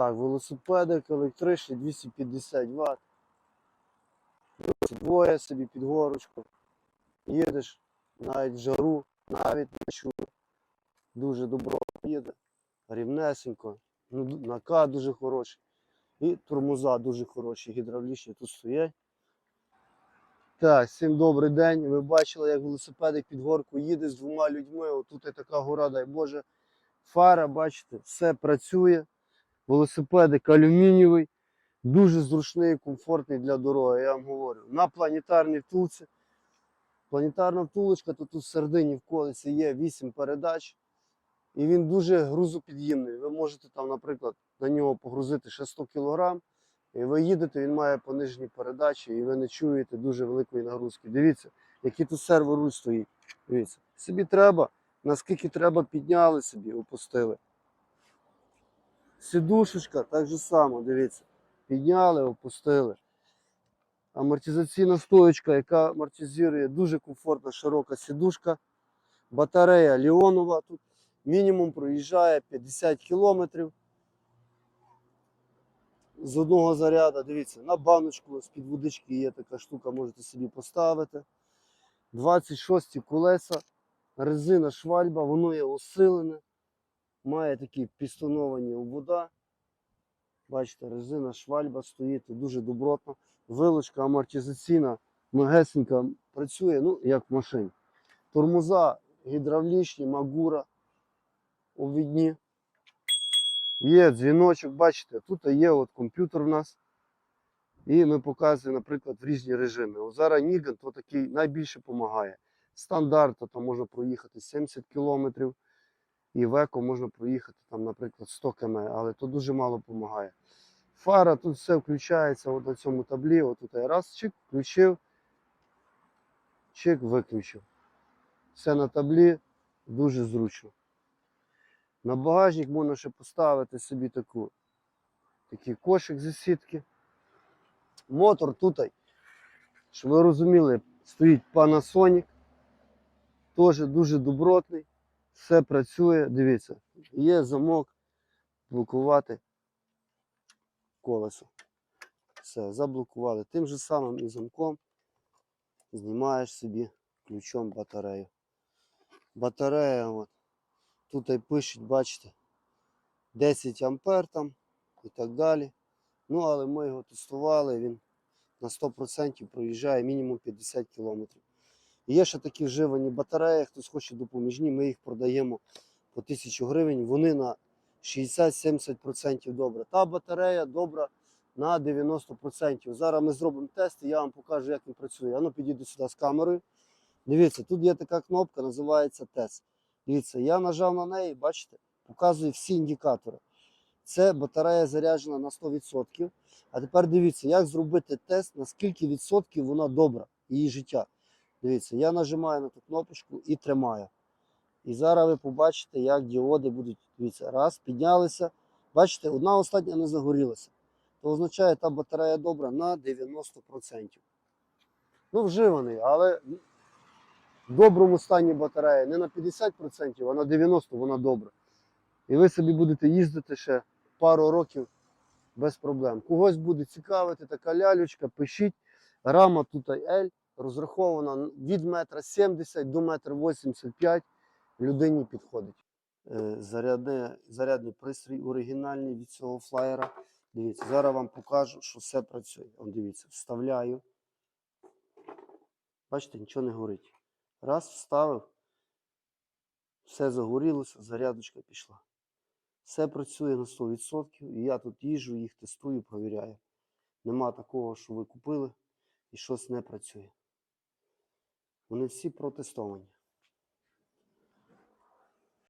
Так, велосипедик електричний 250 Вт. Двоє собі під горочку. Їдеш навіть в жару, навіть не чує. Дуже добро їде. Рівнесенько. Ну, накат дуже хороший. І тормоза дуже хороші, гідравлічні тут стоять. Так, всім добрий день. Ви бачили, як велосипедик під горку їде з двома людьми. Отут є така гора, дай Боже. Фара, бачите, все працює. Велосипедик алюмінієвий, дуже зручний комфортний для дороги, я вам говорю. На планетарній втулці. Планетарна втулочка, то тут в середині в колесі є 8 передач. І він дуже грузопід'ємний. Ви можете там, наприклад, на нього погрузити ще 100 кг, і ви їдете, він має понижені передачі, і ви не чуєте дуже великої нагрузки. Дивіться, який тут серворуль стоїть. Дивіться, собі треба, наскільки треба, підняли собі, опустили. Сідушечка так же само, дивіться. Підняли, опустили. Амортизаційна стоечка, яка амортизує дуже комфортна, широка сідушка. Батарея Леонова тут мінімум проїжджає 50 кілометрів. З одного заряду, дивіться, на баночку з-під водички є така штука, можете собі поставити. 26 колеса, резина швальба, воно є усилене. Має такі пістоновані обода. Бачите, резина швальба стоїть дуже добротно. Вилочка амортизаційна, мегесенька працює, ну, як в машині. Тормоза гідравлічні, магура обідні. Є дзвіночок, бачите, тут є от комп'ютер в нас. І ми показуємо, наприклад, в різні режими. От зараз Ніган то такий найбільше допомагає. Стандарт, то можна проїхати 70 кілометрів. І в еко можна проїхати, там, наприклад, 100 км, але то дуже мало допомагає. Фара тут все включається от на цьому таблі. От тут я раз чик, включив, чик, виключив. Все на таблі, дуже зручно. На багажник можна ще поставити собі таку, такий кошик зі сітки. Мотор тут, щоб ви розуміли, стоїть Panasonic. Теж дуже добротний. Все працює, дивіться, є замок, блокувати колесо. Все, заблокували. Тим же самим і замком знімаєш собі ключом батарею. Батарея, от, тут і пишуть, бачите, 10 ампер там і так далі. Ну, але ми його тестували, він на 100% проїжджає мінімум 50 кілометрів. Є ще такі вживані батареї, хтось хоче допоміжні, ми їх продаємо по 1000 гривень. Вони на 60-70% добре. Та батарея добра на 90%. Зараз ми зробимо тест і я вам покажу, як він працює. Ану, підійду сюди з камерою. Дивіться, тут є така кнопка, називається тест. Дивіться, я нажав на неї, бачите, показує всі індикатори. Це батарея заряджена на 100%. А тепер дивіться, як зробити тест, на скільки відсотків вона добра, її життя. Дивіться, я нажимаю на ту кнопочку і тримаю. І зараз ви побачите, як діоди будуть. Дивіться, раз, піднялися. Бачите, одна остання не загорілася. То означає, та батарея добра на 90%. Ну, вживаний, але в доброму стані батарея не на 50%, а на 90% вона добра. І ви собі будете їздити ще пару років без проблем. Когось буде цікавити така лялючка, пишіть. Рама тут L розрахована від метра 70 до метра 85 людині підходить. Е, Зарядне, зарядний пристрій оригінальний від цього флаєра. Дивіться, зараз вам покажу, що все працює. Он дивіться, вставляю. Бачите, нічого не горить. Раз, вставив, все загорілося, зарядочка пішла. Все працює на 100%. І я тут їжджу, їх тестую, провіряю. Нема такого, що ви купили і щось не працює. Вони всі протестовані.